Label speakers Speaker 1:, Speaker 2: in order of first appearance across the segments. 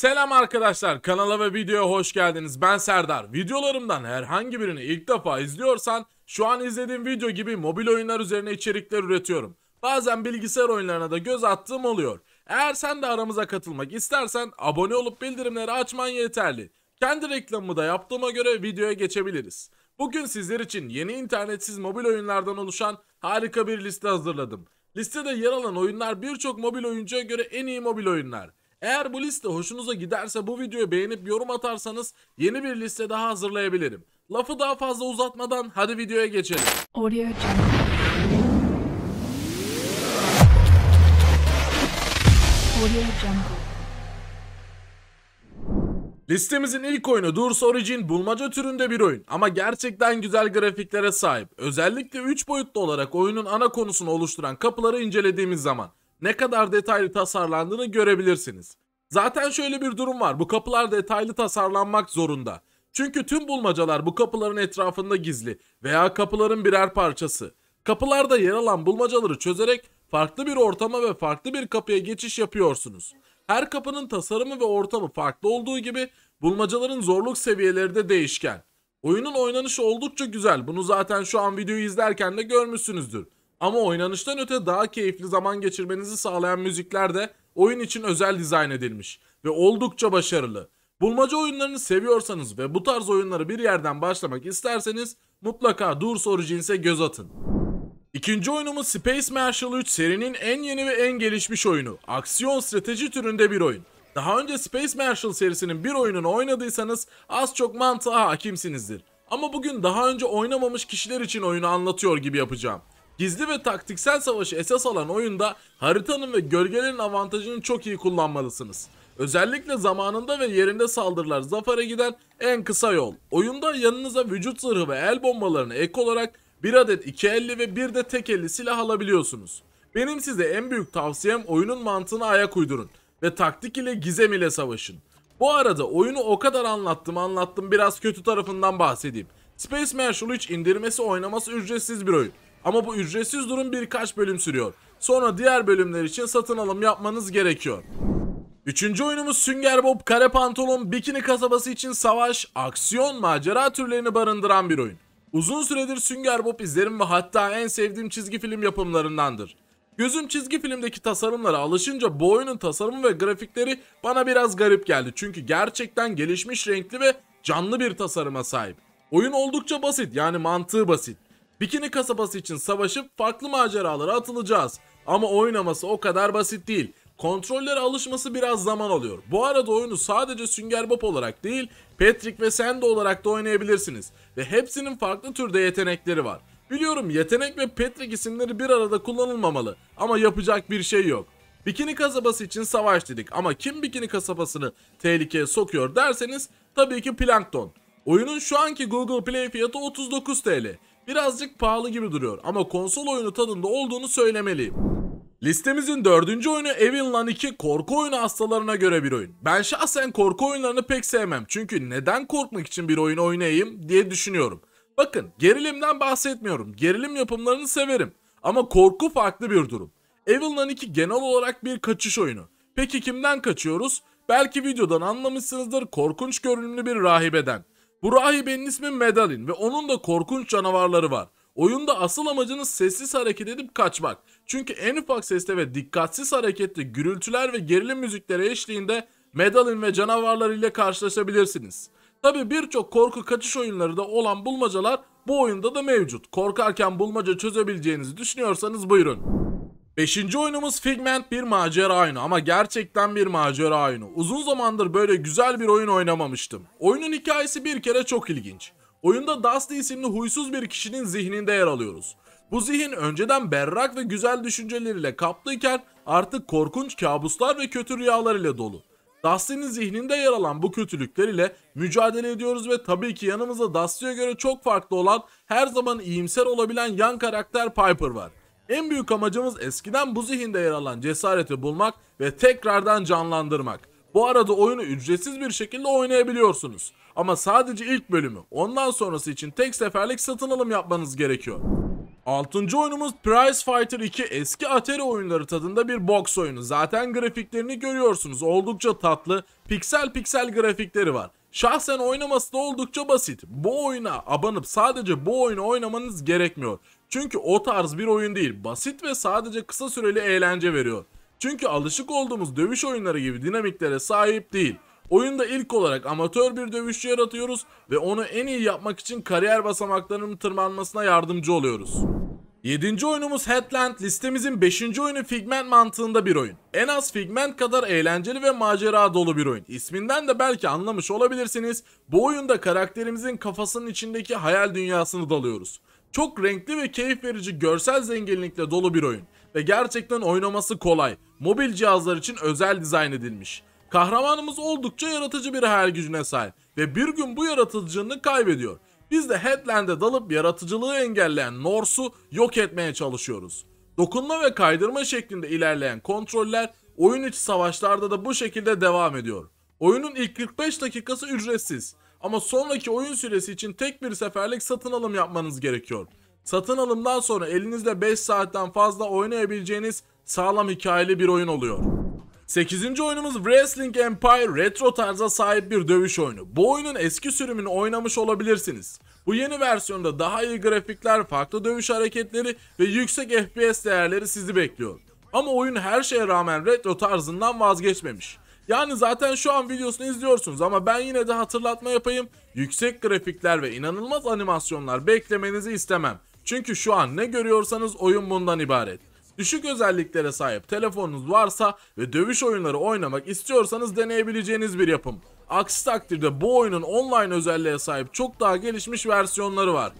Speaker 1: Selam arkadaşlar kanala ve videoya hoş geldiniz. Ben Serdar. Videolarımdan herhangi birini ilk defa izliyorsan şu an izlediğim video gibi mobil oyunlar üzerine içerikler üretiyorum. Bazen bilgisayar oyunlarına da göz attığım oluyor. Eğer sen de aramıza katılmak istersen abone olup bildirimleri açman yeterli. Kendi reklamımı da yaptığıma göre videoya geçebiliriz. Bugün sizler için yeni internetsiz mobil oyunlardan oluşan harika bir liste hazırladım. Listede yer alan oyunlar birçok mobil oyuncuya göre en iyi mobil oyunlar eğer bu liste hoşunuza giderse bu videoyu beğenip yorum atarsanız yeni bir liste daha hazırlayabilirim. Lafı daha fazla uzatmadan hadi videoya geçelim.
Speaker 2: Audio Jungle. Audio Jungle.
Speaker 1: Listemizin ilk oyunu Durs Origin bulmaca türünde bir oyun ama gerçekten güzel grafiklere sahip. Özellikle 3 boyutlu olarak oyunun ana konusunu oluşturan kapıları incelediğimiz zaman ne kadar detaylı tasarlandığını görebilirsiniz. Zaten şöyle bir durum var. Bu kapılar detaylı tasarlanmak zorunda. Çünkü tüm bulmacalar bu kapıların etrafında gizli veya kapıların birer parçası. Kapılarda yer alan bulmacaları çözerek farklı bir ortama ve farklı bir kapıya geçiş yapıyorsunuz. Her kapının tasarımı ve ortamı farklı olduğu gibi bulmacaların zorluk seviyeleri de değişken. Oyunun oynanışı oldukça güzel. Bunu zaten şu an videoyu izlerken de görmüşsünüzdür. Ama oynanıştan öte daha keyifli zaman geçirmenizi sağlayan müzikler de oyun için özel dizayn edilmiş ve oldukça başarılı. Bulmaca oyunlarını seviyorsanız ve bu tarz oyunları bir yerden başlamak isterseniz mutlaka Durs Origins'e göz atın. İkinci oyunumuz Space Marshal 3 serinin en yeni ve en gelişmiş oyunu. Aksiyon strateji türünde bir oyun. Daha önce Space Marshal serisinin bir oyununu oynadıysanız az çok mantığa hakimsinizdir. Ama bugün daha önce oynamamış kişiler için oyunu anlatıyor gibi yapacağım. Gizli ve taktiksel savaşı esas alan oyunda haritanın ve gölgelerin avantajını çok iyi kullanmalısınız. Özellikle zamanında ve yerinde saldırılar zafere giden en kısa yol. Oyunda yanınıza vücut zırhı ve el bombalarını ek olarak bir adet iki elli ve bir de tek elli silah alabiliyorsunuz. Benim size en büyük tavsiyem oyunun mantığına ayak uydurun ve taktik ile gizem ile savaşın. Bu arada oyunu o kadar anlattım anlattım biraz kötü tarafından bahsedeyim. Space Marshal 3 indirmesi oynaması ücretsiz bir oyun. Ama bu ücretsiz durum birkaç bölüm sürüyor. Sonra diğer bölümler için satın alım yapmanız gerekiyor. Üçüncü oyunumuz Sünger Bob Kare Pantolon Bikini kasabası için savaş, aksiyon, macera türlerini barındıran bir oyun. Uzun süredir Sünger Bob izlerim ve hatta en sevdiğim çizgi film yapımlarındandır. Gözüm çizgi filmdeki tasarımlara alışınca bu oyunun tasarımı ve grafikleri bana biraz garip geldi. Çünkü gerçekten gelişmiş renkli ve canlı bir tasarıma sahip. Oyun oldukça basit yani mantığı basit. Bikini kasabası için savaşıp farklı maceralara atılacağız. Ama oynaması o kadar basit değil. Kontrollere alışması biraz zaman alıyor. Bu arada oyunu sadece Sünger Bob olarak değil, Patrick ve Sandy olarak da oynayabilirsiniz. Ve hepsinin farklı türde yetenekleri var. Biliyorum yetenek ve Patrick isimleri bir arada kullanılmamalı ama yapacak bir şey yok. Bikini kasabası için savaş dedik ama kim bikini kasabasını tehlikeye sokuyor derseniz tabii ki Plankton. Oyunun şu anki Google Play fiyatı 39 TL. Birazcık pahalı gibi duruyor ama konsol oyunu tadında olduğunu söylemeliyim. Listemizin dördüncü oyunu Evil Lan 2 korku oyunu hastalarına göre bir oyun. Ben şahsen korku oyunlarını pek sevmem çünkü neden korkmak için bir oyun oynayayım diye düşünüyorum. Bakın gerilimden bahsetmiyorum. Gerilim yapımlarını severim. Ama korku farklı bir durum. Evil Lan 2 genel olarak bir kaçış oyunu. Peki kimden kaçıyoruz? Belki videodan anlamışsınızdır korkunç görünümlü bir rahibeden. Bu rahibenin ismi Medalin ve onun da korkunç canavarları var. Oyunda asıl amacınız sessiz hareket edip kaçmak. Çünkü en ufak sesle ve dikkatsiz harekette gürültüler ve gerilim müzikleri eşliğinde Medalin ve canavarlar ile karşılaşabilirsiniz. Tabi birçok korku kaçış oyunları da olan bulmacalar bu oyunda da mevcut. Korkarken bulmaca çözebileceğinizi düşünüyorsanız buyurun. Beşinci oyunumuz Figment bir macera oyunu ama gerçekten bir macera oyunu. Uzun zamandır böyle güzel bir oyun oynamamıştım. Oyunun hikayesi bir kere çok ilginç. Oyunda Dusty isimli huysuz bir kişinin zihninde yer alıyoruz. Bu zihin önceden berrak ve güzel düşünceleriyle kaplıyken artık korkunç kabuslar ve kötü rüyalar ile dolu. Dusty'nin zihninde yer alan bu kötülükler ile mücadele ediyoruz ve tabii ki yanımızda Dusty'ye göre çok farklı olan her zaman iyimser olabilen yan karakter Piper var. En büyük amacımız eskiden bu zihinde yer alan cesareti bulmak ve tekrardan canlandırmak. Bu arada oyunu ücretsiz bir şekilde oynayabiliyorsunuz. Ama sadece ilk bölümü, ondan sonrası için tek seferlik satın alım yapmanız gerekiyor. Altıncı oyunumuz Prize Fighter 2 eski Atari oyunları tadında bir boks oyunu. Zaten grafiklerini görüyorsunuz. Oldukça tatlı, piksel piksel grafikleri var. Şahsen oynaması da oldukça basit. Bu oyuna abanıp sadece bu oyunu oynamanız gerekmiyor. Çünkü o tarz bir oyun değil. Basit ve sadece kısa süreli eğlence veriyor. Çünkü alışık olduğumuz dövüş oyunları gibi dinamiklere sahip değil. Oyunda ilk olarak amatör bir dövüşçü yaratıyoruz ve onu en iyi yapmak için kariyer basamaklarının tırmanmasına yardımcı oluyoruz. 7. oyunumuz Headland listemizin 5. oyunu Figment mantığında bir oyun. En az Figment kadar eğlenceli ve macera dolu bir oyun. İsminden de belki anlamış olabilirsiniz. Bu oyunda karakterimizin kafasının içindeki hayal dünyasını dalıyoruz. Çok renkli ve keyif verici görsel zenginlikle dolu bir oyun. Ve gerçekten oynaması kolay. Mobil cihazlar için özel dizayn edilmiş. Kahramanımız oldukça yaratıcı bir hayal gücüne sahip ve bir gün bu yaratıcılığını kaybediyor. Biz de Headland'e dalıp yaratıcılığı engelleyen Norse'u yok etmeye çalışıyoruz. Dokunma ve kaydırma şeklinde ilerleyen kontroller oyun içi savaşlarda da bu şekilde devam ediyor. Oyunun ilk 45 dakikası ücretsiz ama sonraki oyun süresi için tek bir seferlik satın alım yapmanız gerekiyor. Satın alımdan sonra elinizde 5 saatten fazla oynayabileceğiniz sağlam hikayeli bir oyun oluyor. 8. oyunumuz Wrestling Empire retro tarza sahip bir dövüş oyunu. Bu oyunun eski sürümünü oynamış olabilirsiniz. Bu yeni versiyonda daha iyi grafikler, farklı dövüş hareketleri ve yüksek FPS değerleri sizi bekliyor. Ama oyun her şeye rağmen retro tarzından vazgeçmemiş. Yani zaten şu an videosunu izliyorsunuz ama ben yine de hatırlatma yapayım. Yüksek grafikler ve inanılmaz animasyonlar beklemenizi istemem. Çünkü şu an ne görüyorsanız oyun bundan ibaret. Düşük özelliklere sahip telefonunuz varsa ve dövüş oyunları oynamak istiyorsanız deneyebileceğiniz bir yapım. Aksi takdirde bu oyunun online özelliğe sahip çok daha gelişmiş versiyonları var.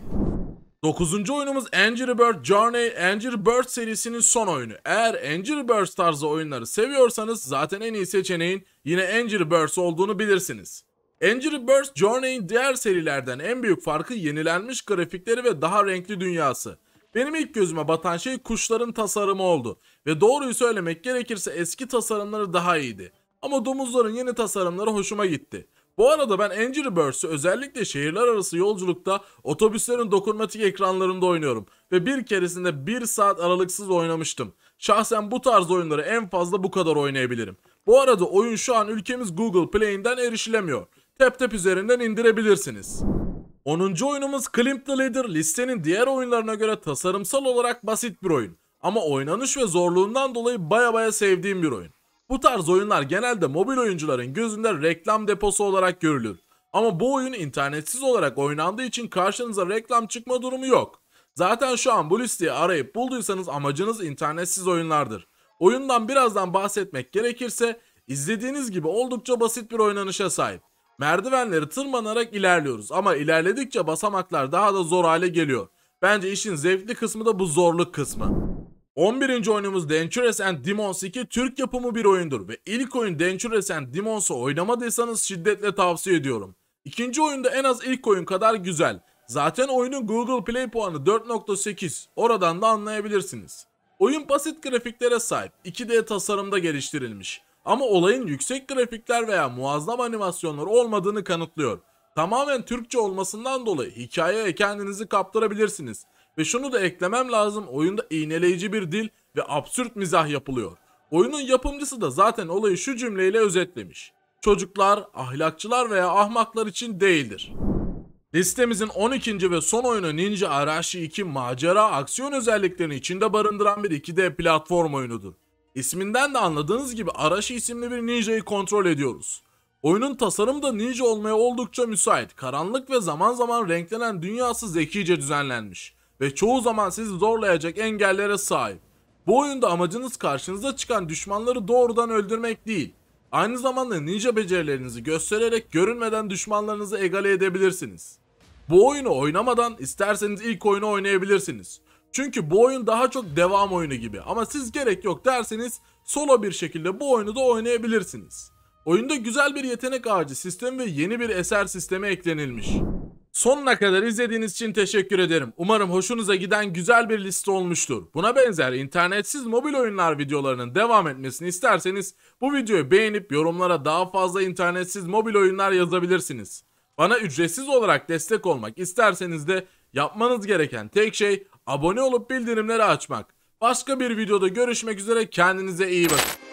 Speaker 1: 9. oyunumuz Angry Bird Journey Angry Bird serisinin son oyunu. Eğer Angry Birds tarzı oyunları seviyorsanız zaten en iyi seçeneğin yine Angry Birds olduğunu bilirsiniz. Angry Birds Journey'in diğer serilerden en büyük farkı yenilenmiş grafikleri ve daha renkli dünyası. Benim ilk gözüme batan şey kuşların tasarımı oldu. Ve doğruyu söylemek gerekirse eski tasarımları daha iyiydi. Ama domuzların yeni tasarımları hoşuma gitti. Bu arada ben Angry Birds'ü özellikle şehirler arası yolculukta otobüslerin dokunmatik ekranlarında oynuyorum. Ve bir keresinde bir saat aralıksız oynamıştım. Şahsen bu tarz oyunları en fazla bu kadar oynayabilirim. Bu arada oyun şu an ülkemiz Google Play'inden erişilemiyor. Tap tap üzerinden indirebilirsiniz. 10. oyunumuz Climb the Ladder listenin diğer oyunlarına göre tasarımsal olarak basit bir oyun. Ama oynanış ve zorluğundan dolayı baya baya sevdiğim bir oyun. Bu tarz oyunlar genelde mobil oyuncuların gözünde reklam deposu olarak görülür. Ama bu oyun internetsiz olarak oynandığı için karşınıza reklam çıkma durumu yok. Zaten şu an bu listeyi arayıp bulduysanız amacınız internetsiz oyunlardır. Oyundan birazdan bahsetmek gerekirse izlediğiniz gibi oldukça basit bir oynanışa sahip. Merdivenleri tırmanarak ilerliyoruz ama ilerledikçe basamaklar daha da zor hale geliyor. Bence işin zevkli kısmı da bu zorluk kısmı. 11. oyunumuz Dangerous and Demons 2 Türk yapımı bir oyundur ve ilk oyun Dangerous and Demons'u oynamadıysanız şiddetle tavsiye ediyorum. İkinci oyunda en az ilk oyun kadar güzel. Zaten oyunun Google Play puanı 4.8. Oradan da anlayabilirsiniz. Oyun basit grafiklere sahip, 2D tasarımda geliştirilmiş. Ama olayın yüksek grafikler veya muazzam animasyonlar olmadığını kanıtlıyor. Tamamen Türkçe olmasından dolayı hikayeye kendinizi kaptırabilirsiniz. Ve şunu da eklemem lazım oyunda iğneleyici bir dil ve absürt mizah yapılıyor. Oyunun yapımcısı da zaten olayı şu cümleyle özetlemiş. Çocuklar, ahlakçılar veya ahmaklar için değildir. Listemizin 12. ve son oyunu Ninja Arashi 2 macera aksiyon özelliklerini içinde barındıran bir 2D platform oyunudur. İsminden de anladığınız gibi Arashi isimli bir ninjayı kontrol ediyoruz. Oyunun tasarımı da ninja olmaya oldukça müsait. Karanlık ve zaman zaman renklenen dünyası zekice düzenlenmiş ve çoğu zaman sizi zorlayacak engellere sahip. Bu oyunda amacınız karşınıza çıkan düşmanları doğrudan öldürmek değil. Aynı zamanda ninja becerilerinizi göstererek görünmeden düşmanlarınızı egale edebilirsiniz. Bu oyunu oynamadan isterseniz ilk oyunu oynayabilirsiniz. Çünkü bu oyun daha çok devam oyunu gibi ama siz gerek yok derseniz solo bir şekilde bu oyunu da oynayabilirsiniz. Oyunda güzel bir yetenek ağacı sistemi ve yeni bir eser sistemi eklenilmiş. Sonuna kadar izlediğiniz için teşekkür ederim. Umarım hoşunuza giden güzel bir liste olmuştur. Buna benzer internetsiz mobil oyunlar videolarının devam etmesini isterseniz bu videoyu beğenip yorumlara daha fazla internetsiz mobil oyunlar yazabilirsiniz. Bana ücretsiz olarak destek olmak isterseniz de yapmanız gereken tek şey abone olup bildirimleri açmak. Başka bir videoda görüşmek üzere kendinize iyi bakın.